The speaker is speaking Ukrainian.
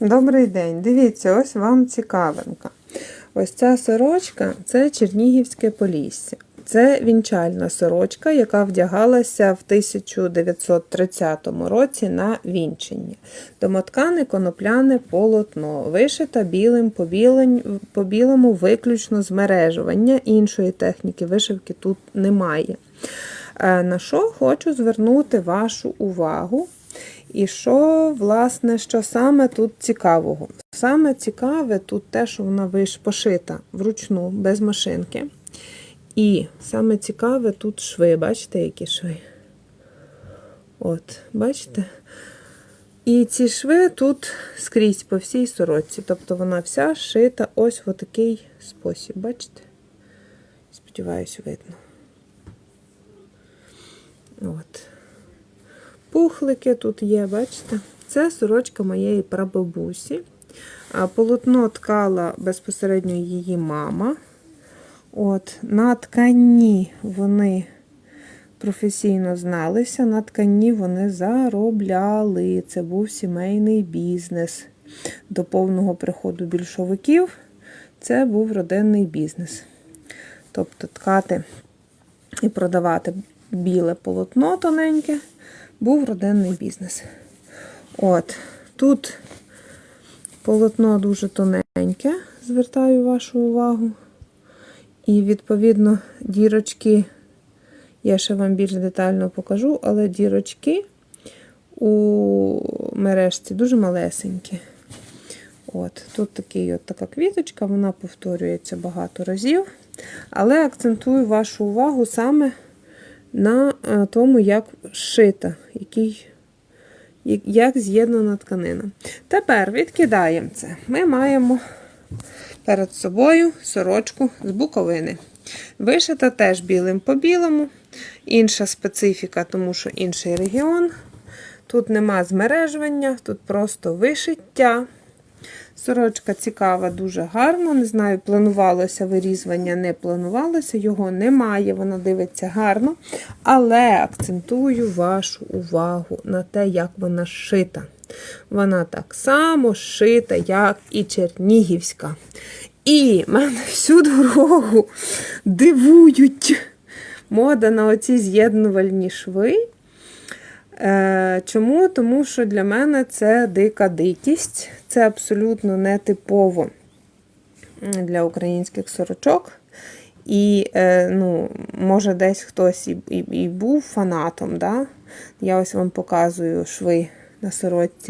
Добрий день. Дивіться, ось вам цікавинка. Ось ця сорочка це Чернігівське Полісся. Це вінчальна сорочка, яка вдягалася в 1930 році на вінченні. Домоткане конопляне полотно, вишита білим по, білому виключно змережування. Іншої техніки вишивки тут немає. Е, На що хочу звернути вашу увагу. І що, власне, що саме тут цікавого? Саме цікаве тут те, що вона виш пошита вручну, без машинки. І саме цікаве тут шви. Бачите, які шви? От, бачите? І ці шви тут скрізь по всій сорочці. Тобто вона вся шита ось в такий спосіб. Бачите? Сподіваюсь, видно. От. Пухлики тут є, бачите? Це сорочка моєї прабабусі. Полотно ткала безпосередньо її мама. От, На ткані вони професійно зналися, на ткані вони заробляли. Це був сімейний бізнес. До повного приходу більшовиків це був родинний бізнес. Тобто ткати і продавати біле полотно тоненьке був родинний бізнес. От, тут полотно дуже тоненьке, звертаю вашу увагу. І, відповідно, дірочки, я ще вам більш детально покажу, але дірочки у мережці дуже малесенькі. От, Тут такий, от така квіточка, вона повторюється багато разів. Але акцентую вашу увагу саме на е, тому, як шита, який, як- як з'єднана тканина. Тепер відкидаємо це. Ми маємо перед собою сорочку з буковини. Вишита теж білим по білому. Інша специфіка, тому що інший регіон. Тут нема змережування, тут просто вишиття. Сорочка цікава, дуже гарно. Не знаю, планувалося вирізування, не планувалося, його немає, вона дивиться гарно. Але акцентую вашу увагу на те, як вона шита. Вона так само шита, як і чернігівська. І мене всю дорогу дивують мода на оці з'єднувальні шви. Е, Чому? Тому що для мене це дика дикість, це абсолютно нетипово для українських сорочок. І, е, ну, може, десь хтось і, і, і був фанатом. Да? Я ось вам показую шви на сорочці.